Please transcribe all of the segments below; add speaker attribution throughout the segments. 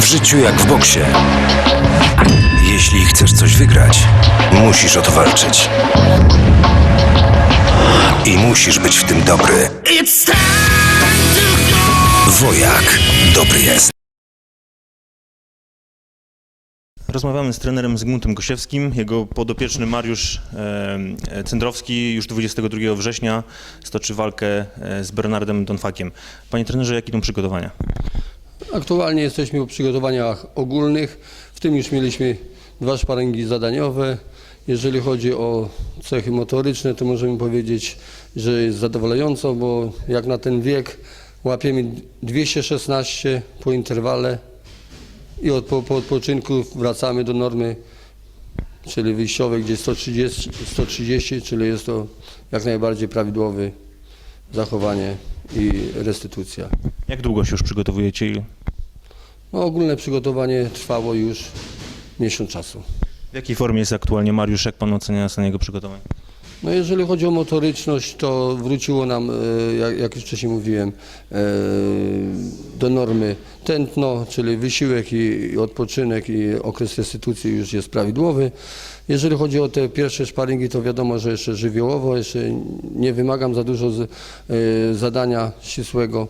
Speaker 1: W życiu jak w boksie. Jeśli chcesz coś wygrać, musisz o to walczyć. I musisz być w tym dobry. Wojak dobry jest.
Speaker 2: Rozmawiamy z trenerem Zygmuntem Gosiewskim. Jego podopieczny Mariusz e, Cendrowski już 22 września stoczy walkę e, z Bernardem Donfakiem. Panie trenerze, jak idą przygotowania?
Speaker 3: Aktualnie jesteśmy po przygotowaniach ogólnych, w tym już mieliśmy dwa szparęgi zadaniowe. Jeżeli chodzi o cechy motoryczne, to możemy powiedzieć, że jest zadowalająco, bo jak na ten wiek łapiemy 216 po interwale i od, po, po odpoczynku wracamy do normy, czyli wyjściowej, gdzie 130, 130, czyli jest to jak najbardziej prawidłowe zachowanie i restytucja.
Speaker 2: Jak długo się już przygotowujecie?
Speaker 3: No, ogólne przygotowanie trwało już miesiąc czasu.
Speaker 2: W jakiej formie jest aktualnie Mariusz? Jak pan ocenia stan jego przygotowań?
Speaker 3: No jeżeli chodzi o motoryczność, to wróciło nam, e, jak, jak już wcześniej mówiłem, e, do normy tętno, czyli wysiłek i, odpoczynek i okres restytucji już jest prawidłowy. Jeżeli chodzi o te pierwsze szparingi, to wiadomo, że jeszcze żywiołowo, jeszcze nie wymagam za dużo z, e, zadania ścisłego.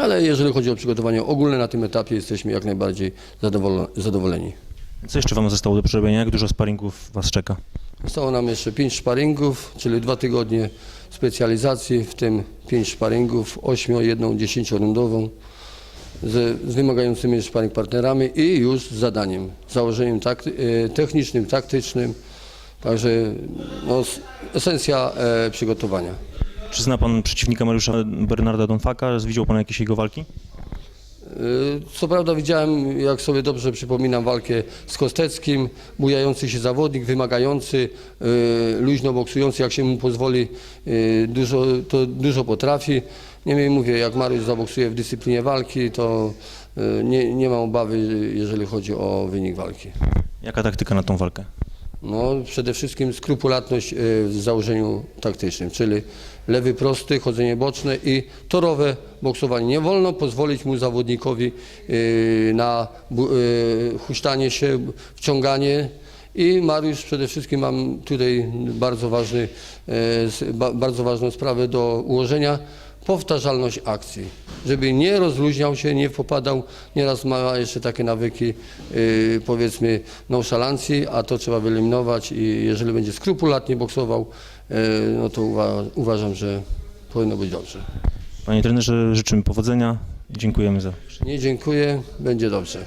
Speaker 3: Ale jeżeli chodzi o przygotowanie ogólne na tym etapie, jesteśmy jak najbardziej zadowoleni.
Speaker 2: Co jeszcze wam zostało do przerobienia? Jak dużo sparingów was czeka?
Speaker 3: Zostało nam jeszcze 5 sparingów, czyli dwa tygodnie specjalizacji, w tym 5 sparingów, 8, jedną 10-rundową z, z wymagającymi sparing partnerami i już z zadaniem, założeniem takty, e, technicznym, taktycznym. Także no, esencja e, przygotowania.
Speaker 2: Czy zna pan przeciwnika Mariusza Bernarda Donfaka? Widział pan jakieś jego walki?
Speaker 3: Y, Co prawda widziałem, jak sobie dobrze przypominam, walkę z Kosteckim, bujający się zawodnik, wymagający, y, luźno boksujący, jak się mu pozwoli, y, dużo, to dużo potrafi. Niemniej mówię, jak Mariusz zaboksuje w dyscyplinie walki, to nie, nie mam obawy, jeżeli chodzi o wynik walki.
Speaker 2: Jaka taktyka na tą walkę?
Speaker 3: No, przede wszystkim skrupulatność y, w założeniu taktycznym, czyli lewy prosty, chodzenie boczne i torowe boksowanie. Nie wolno pozwolić mu zawodnikowi y, na y, huśtanie się, wciąganie. I Mariusz przede wszystkim mam tutaj bardzo, ważny, bardzo ważną sprawę do ułożenia. Powtarzalność akcji, żeby nie rozluźniał się, nie popadał. Nieraz ma jeszcze takie nawyki, yy, powiedzmy, nonszalancji, a to trzeba wyeliminować i jeżeli będzie skrupulatnie boksował, yy, no to uwa- uważam, że powinno być dobrze.
Speaker 2: Panie trenerze, życzymy powodzenia dziękujemy za
Speaker 3: Nie dziękuję, będzie dobrze.